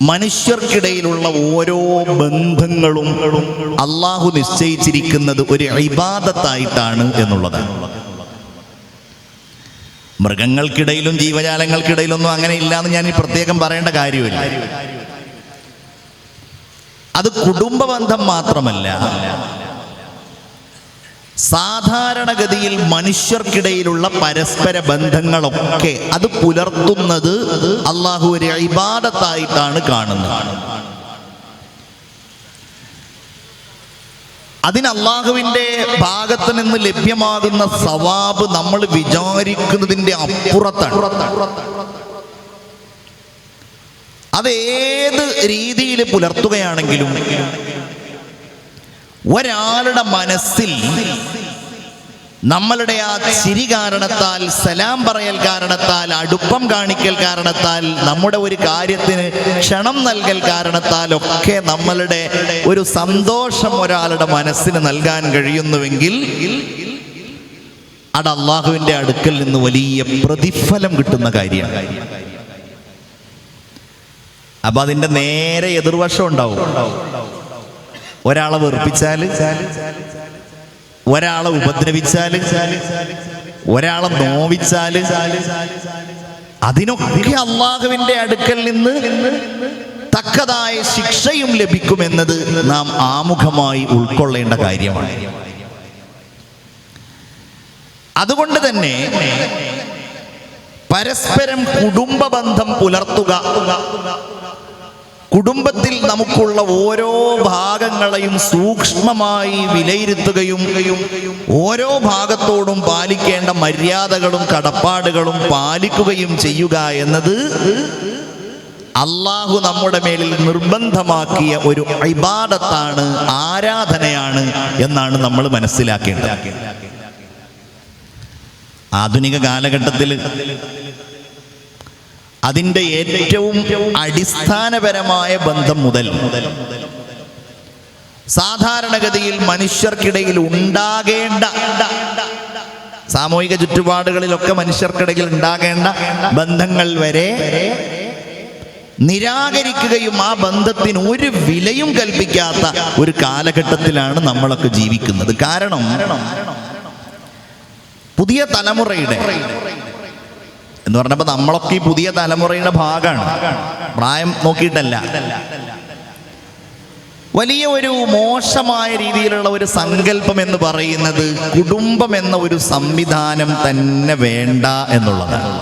മനുഷ്യർക്കിടയിലുള്ള ഓരോ ബന്ധങ്ങളും അള്ളാഹു നിശ്ചയിച്ചിരിക്കുന്നത് ഒരു ഇബാദത്തായിട്ടാണ് എന്നുള്ളതാണ് മൃഗങ്ങൾക്കിടയിലും ജീവജാലങ്ങൾക്കിടയിലൊന്നും അങ്ങനെ ഇല്ലാന്ന് ഞാൻ പ്രത്യേകം പറയേണ്ട കാര്യമില്ല. അത് കുടുംബ ബന്ധം മാത്രമല്ല. സാധാരണഗതിയിൽ മനുഷ്യർക്കിടയിലുള്ള പരസ്പര ബന്ധങ്ങളൊക്കെ അത് പുലർത്തുന്നത് അള്ളാഹു ഒരു ഇബാദത്തായിട്ടാണ് കാണുന്നത്. അതിന് അള്ളാഹുവിന്റെ ഭാഗത്ത് നിന്ന് ലഭ്യമാകുന്ന സവാബ് നമ്മൾ വിചാരിക്കുന്നതിന്റെ അപ്പുറത്താണ്. അത് ഏത് രീതിയിൽ പുലർത്തുകയാണെങ്കിലും ഒരാളുടെ മനസ്സിൽ നമ്മളുടെ ആ ചിരി കാരണത്താൽ സലാം പറയൽ കാരണത്താൽ അടുപ്പം കാണിക്കൽ കാരണത്താൽ നമ്മുടെ ഒരു കാര്യത്തിന് ക്ഷണം നൽകൽ കാരണത്താൽ ഒക്കെ നമ്മളുടെ ഒരു സന്തോഷം ഒരാളുടെ മനസ്സിന് നൽകാൻ കഴിയുന്നുവെങ്കിൽ അത് അള്ളാഹുവിന്റെ അടുക്കൽ നിന്ന് വലിയ പ്രതിഫലം കിട്ടുന്ന കാര്യമാണ്. അപ്പൊ അതിന്റെ നേരെ എതിർവശം ഉണ്ടാവും. ഒരാളെ വെറുപ്പിച്ചാൽ ഒരാളെ ഉപദ്രവിച്ചാൽ ഒരാളെ നോവിച്ചാൽ അതിനൊക്കെ അള്ളാഹുവിന്റെ അടുക്കൽ നിന്ന് തക്കതായ ശിക്ഷയും ലഭിക്കുമെന്നത് നാം ആമുഖമായി ഉൾക്കൊള്ളേണ്ട കാര്യമാണ്. അതുകൊണ്ട് തന്നെ പരസ്പരം കുടുംബ ബന്ധം പുലർത്തുക കുടുംബത്തിൽ നമുക്കുള്ള ഓരോ ഭാഗങ്ങളെയും സൂക്ഷ്മമായി വിലയിരുത്തുകയും ഓരോ ഭാഗത്തോടും പാലിക്കേണ്ട മര്യാദകളും കടപ്പാടുകളും പാലിക്കുകയും ചെയ്യുക എന്നത് അള്ളാഹു നമ്മുടെ മേലിൽ നിർബന്ധമാക്കിയ ഒരു ഇബാദത്താണ് ആരാധനയാണ് എന്നാണ് നമ്മൾ മനസ്സിലാക്കേണ്ടത്. ആധുനിക കാലഘട്ടത്തിൽ അതിന്റെ ഏറ്റവും അടിസ്ഥാനപരമായ ബന്ധം മുതൽ. സാധാരണഗതിയിൽ മനുഷ്യർക്കിടയിൽ ഉണ്ടാകേണ്ട സാമൂഹിക ചുറ്റുപാടുകളിലൊക്കെ മനുഷ്യർക്കിടയിൽ ഉണ്ടാകേണ്ട ബന്ധങ്ങൾ വരെ നിരാകരിക്കുകയും ആ ബന്ധത്തിന് ഒരു വിലയും കൽപ്പിക്കാത്ത ഒരു കാലഘട്ടത്തിലാണ് നമ്മളൊക്കെ ജീവിക്കുന്നത്. കാരണം പുതിയ തലമുറയുടെ എന്ന് പറഞ്ഞപ്പോൾ നമ്മളൊക്കെ ഈ പുതിയ തലമുറയുടെ ഭാഗമാണ് പ്രായം നോക്കിയിട്ടല്ല. വലിയ ഒരു മോശമായ രീതിയിലുള്ള ഒരു സങ്കല്പം എന്ന് പറയുന്നത് കുടുംബം എന്ന ഒരു സംവിധാനം തന്നെ വേണ്ട എന്നുള്ളതാണ്.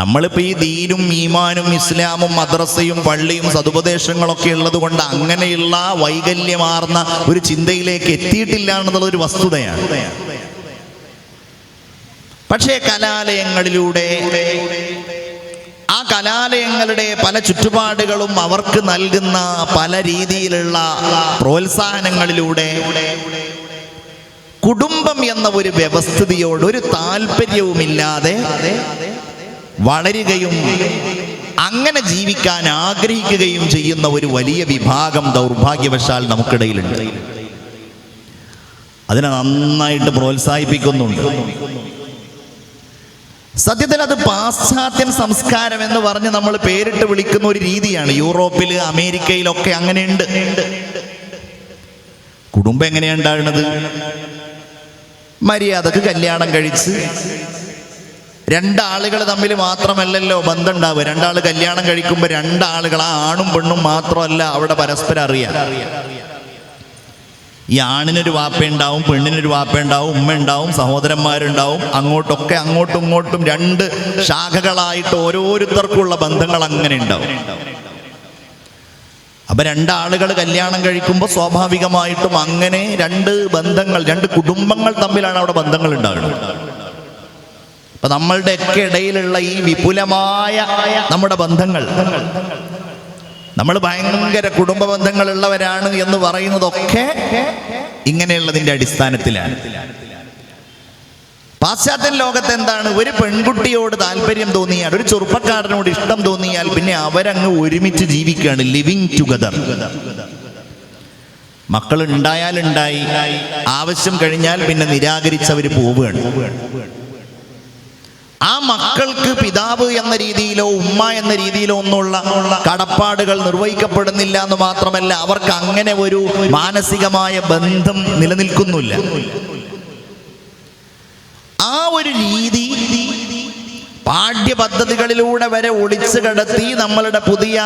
നമ്മളിപ്പോൾ ഈ ദീനും ഈമാനും ഇസ്ലാമും മദ്രസയും പള്ളിയും സതുപദേശങ്ങളൊക്കെ ഉള്ളത് കൊണ്ട് അങ്ങനെയുള്ള വൈകല്യമാർന്ന ഒരു ചിന്തയിലേക്ക് എത്തിയിട്ടില്ല എന്നുള്ളത് ഒരു വസ്തുതയാണ്. പക്ഷേ കലാലയങ്ങളിലൂടെ ആ കലാലയങ്ങളുടെ പല ചുറ്റുപാടുകളും അവർക്ക് നൽകുന്ന പല രീതിയിലുള്ള പ്രോത്സാഹനങ്ങളിലൂടെ കുടുംബം എന്ന ഒരു വ്യവസ്ഥിതിയോട് ഒരു താല്പര്യവുമില്ലാതെ വളരുകയും അങ്ങനെ ജീവിക്കാൻ ആഗ്രഹിക്കുകയും ചെയ്യുന്ന ഒരു വലിയ വിഭാഗം ദൗർഭാഗ്യവശാൽ നമുക്കിടയിലുണ്ട്. അതിനെ നന്നായിട്ട് പ്രോത്സാഹിപ്പിക്കുന്നുണ്ട്. സത്യത്തിൽ അത് പാശ്ചാത്യൻ സംസ്കാരം എന്ന് പറഞ്ഞ് നമ്മൾ പേരിട്ട് വിളിക്കുന്ന ഒരു രീതിയാണ്. യൂറോപ്പിൽ അമേരിക്കയിലൊക്കെ അങ്ങനെയുണ്ട്. കുടുംബം എങ്ങനെയാണ് ഉണ്ടാകുന്നത്? മര്യാദയ്ക്ക് കല്യാണം കഴിച്ച് രണ്ടാളുകൾ തമ്മിൽ മാത്രമല്ലല്ലോ ബന്ധം ഉണ്ടാവുക രണ്ടാൾ കല്യാണം കഴിക്കുമ്പോൾ രണ്ടാളുകൾ ആ ആണും പെണ്ണും മാത്രമല്ല അവിടെ പരസ്പരം അറിയാം. ഈ ആണിനൊരു വാപ്പയുണ്ടാവും പെണ്ണിനൊരു വാപ്പയുണ്ടാവും ഉമ്മ ഉണ്ടാവും സഹോദരന്മാരുണ്ടാവും. അങ്ങോട്ടൊക്കെ അങ്ങോട്ടും ഇങ്ങോട്ടും രണ്ട് ശാഖകളായിട്ട് ഓരോരുത്തർക്കുള്ള ബന്ധങ്ങൾ അങ്ങനെ ഉണ്ടാവും. അപ്പൊ രണ്ടാളുകൾ കല്യാണം കഴിക്കുമ്പോൾ സ്വാഭാവികമായിട്ടും അങ്ങനെ രണ്ട് ബന്ധങ്ങൾ രണ്ട് കുടുംബങ്ങൾ തമ്മിലാണ് അവിടെ ബന്ധങ്ങൾ ഉണ്ടാകുന്നത് അപ്പൊ നമ്മളുടെ ഒക്കെ ഇടയിലുള്ള ഈ വിപുലമായ നമ്മുടെ ബന്ധങ്ങൾ നമ്മൾ ഭയങ്കര കുടുംബ ബന്ധങ്ങളുള്ളവരാണ് എന്ന് പറയുന്നതൊക്കെ ഇങ്ങനെയുള്ളതിന്റെ അടിസ്ഥാനത്തിലാണ്. പാശ്ചാത്യ ലോകത്ത് എന്താണ്? ഒരു പെൺകുട്ടിയോട് താല്പര്യം തോന്നിയാൽ ഒരു ചെറുപ്പക്കാരനോട് ഇഷ്ടം തോന്നിയാൽ പിന്നെ അവരങ്ങ് ഒരുമിച്ച് ജീവിക്കുകയാണ് ലിവിങ് ടുഗദർ മക്കൾ ഉണ്ടായാലുണ്ടായി ആവശ്യം കഴിഞ്ഞാൽ പിന്നെ നിരാകരിച്ചവർ പോവുകയാണ്. ആ മക്കൾക്ക് പിതാവ് എന്ന രീതിയിലോ ഉമ്മ എന്ന രീതിയിലോ ഒന്നുള്ള കടപ്പാടുകൾ നിർവഹിക്കപ്പെടുന്നില്ല എന്ന് മാത്രമല്ല അവർക്ക് അങ്ങനെ ഒരു മാനസികമായ ബന്ധം നിലനിൽക്കുന്നില്ല. ആ ഒരു രീതി പാഠ്യപദ്ധതികളിലൂടെ വരെ ഒളിച്ചു കടത്തി നമ്മളുടെ പുതിയ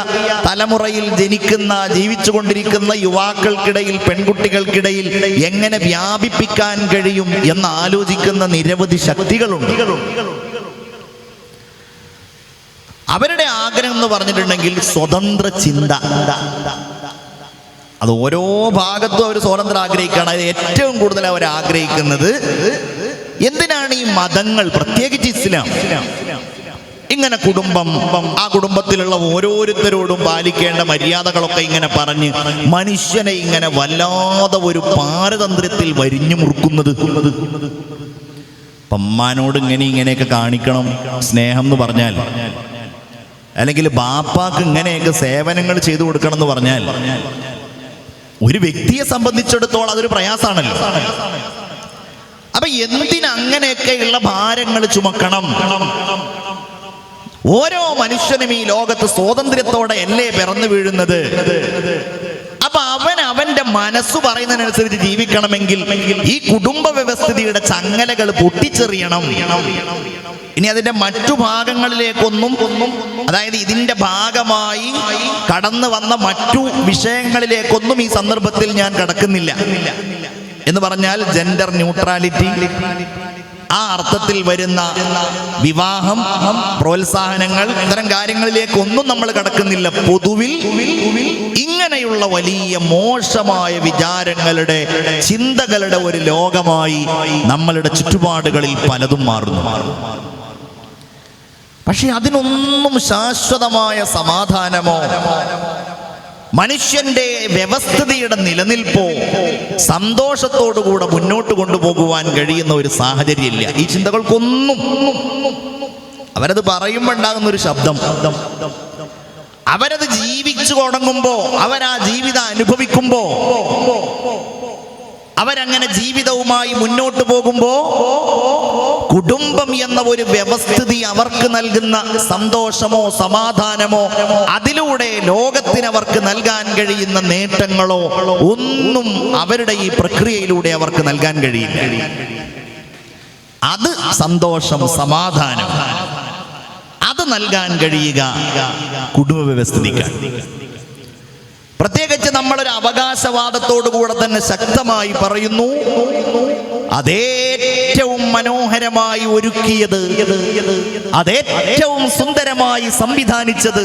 തലമുറയിൽ ജനിക്കുന്ന ജീവിച്ചുകൊണ്ടിരിക്കുന്ന യുവാക്കൾക്കിടയിൽ പെൺകുട്ടികൾക്കിടയിൽ എങ്ങനെ വ്യാപിപ്പിക്കാൻ കഴിയും എന്ന് ആലോചിക്കുന്ന നിരവധി ശക്തികളുണ്ട്. അവരുടെ ആഗ്രഹം എന്ന് പറഞ്ഞിട്ടുണ്ടെങ്കിൽ സ്വതന്ത്ര ചിന്ത. അത് ഓരോ ഭാഗത്തും അവർ സ്വതന്ത്രം ആഗ്രഹിക്കുകയാണ്. അത് ഏറ്റവും കൂടുതൽ അവർ ആഗ്രഹിക്കുന്നത് എന്തിനാണ് ഈ മതങ്ങൾ പ്രത്യേകിച്ച് ഇസ്ലാം? ഇങ്ങനെ കുടുംബം ആ കുടുംബത്തിലുള്ള ഓരോരുത്തരോടും പാലിക്കേണ്ട മര്യാദകളൊക്കെ ഇങ്ങനെ പറഞ്ഞ് മനുഷ്യനെ ഇങ്ങനെ വല്ലാതെ ഒരു പാരതന്ത്രത്തിൽ വരിഞ്ഞു മുറുക്കുന്നത്. പമ്മാനോട് ഇങ്ങനെ ഇങ്ങനെയൊക്കെ കാണിക്കണം സ്നേഹം എന്ന് പറഞ്ഞാൽ. അല്ലെങ്കിൽ ബാപ്പാക്ക് ഇങ്ങനെയൊക്കെ സേവനങ്ങൾ ചെയ്തു കൊടുക്കണം എന്ന് പറഞ്ഞാൽ ഒരു വ്യക്തിയെ സംബന്ധിച്ചിടത്തോളം അതൊരു പ്രയാസമാണല്ലോ. അപ്പൊ എന്തിനങ്ങനെയൊക്കെയുള്ള ഭാരങ്ങൾ ചുമക്കണം? ഓരോ മനുഷ്യനും ഈ ലോകത്ത് സ്വാതന്ത്ര്യത്തോടെ അല്ലേ പിറന്നു വീഴുന്നത്? അവന്റെ മനസ്സ് പറയുന്നതിനനുസരിച്ച് ജീവിക്കണമെങ്കിൽ ഈ കുടുംബ വ്യവസ്ഥിതിയുടെ ചങ്ങലകൾ പൊട്ടിച്ചെറിയണം. ഇനി അതിന്റെ മറ്റു ഭാഗങ്ങളിലേക്കൊന്നും അതായത് ഇതിന്റെ ഭാഗമായി കടന്നു വന്ന മറ്റു വിഷയങ്ങളിലേക്കൊന്നും ഈ സന്ദർഭത്തിൽ ഞാൻ കടക്കുന്നില്ല. എന്ന് പറഞ്ഞാൽ ജെൻഡർ ന്യൂട്രാലിറ്റി ആ അർത്ഥത്തിൽ വരുന്ന വിവാഹം പ്രോത്സാഹനങ്ങൾ ഇത്തരം കാര്യങ്ങളിലേക്കൊന്നും നമ്മൾ കടക്കുന്നില്ല. പൊതുവിൽ ഇങ്ങനെയുള്ള വലിയ മോശമായ വിചാരങ്ങളുടെ ചിന്തകളുടെ ഒരു ലോകമായി നമ്മളുടെ ചുറ്റുപാടുകളിൽ പലതും മാറുന്നു. പക്ഷെ അതിനൊന്നും ശാശ്വതമായ സമാധാനമോ മനുഷ്യന്റെ വ്യവസ്ഥിതിയുടെ നിലനിൽപ്പോ സന്തോഷത്തോടുകൂടെ മുന്നോട്ട് കൊണ്ടുപോകുവാൻ കഴിയുന്ന ഒരു സാഹചര്യമില്ല. ഈ ചിന്തകൾക്കൊന്നും അവരത് പറയുമ്പോൾ ഉണ്ടാകുന്ന ഒരു ശബ്ദം. അവരത് ജീവിച്ചു തുടങ്ങുമ്പോ അവരാ ജീവിതം അനുഭവിക്കുമ്പോ അവരങ്ങനെ ജീവിതവുമായി മുന്നോട്ട് പോകുമ്പോ കുടുംബം എന്ന ഒരു വ്യവസ്ഥിതി അവർക്ക് നൽകുന്ന സന്തോഷമോ സമാധാനമോ അതിലൂടെ ലോകത്തിന് അവർക്ക് നൽകാൻ കഴിയുന്ന നേട്ടങ്ങളോ ഒന്നും അവരുടെ ഈ പ്രക്രിയയിലൂടെ അവർക്ക് നൽകാൻ കഴിയില്ല. അത് സന്തോഷം സമാധാനം. അത് നൽകാൻ കഴിയുക കുടുംബ വ്യവസ്ഥിതിക്കാണ്. പ്രത്യേകിച്ച് നമ്മളൊരു അവകാശവാദത്തോടു കൂടെ തന്നെ ശക്തമായി പറയുന്നു. അതേറ്റവും മനോഹരമായി ഒരുക്കിയത് അതേറ്റവും സുന്ദരമായി സംവിധാനിച്ചത്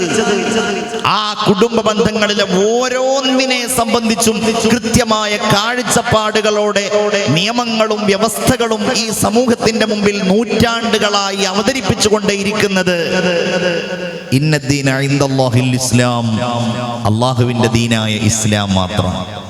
ആ കുടുംബ ബന്ധങ്ങളിലെ ഓരോന്നിനെ സംബന്ധിച്ചും കൃത്യമായ കാഴ്ചപ്പാടുകളോടെ നിയമങ്ങളും വ്യവസ്ഥകളും ഈ സമൂഹത്തിന്റെ മുമ്പിൽ നൂറ്റാണ്ടുകളായി അവതരിപ്പിച്ചുകൊണ്ടേയിരിക്കുന്നത്. ഇൻദല്ലാഹിൽ ഇസ്ലാം. അള്ളാഹുവിന്റെ ദീനായ ഇസ്ലാം മാത്രം.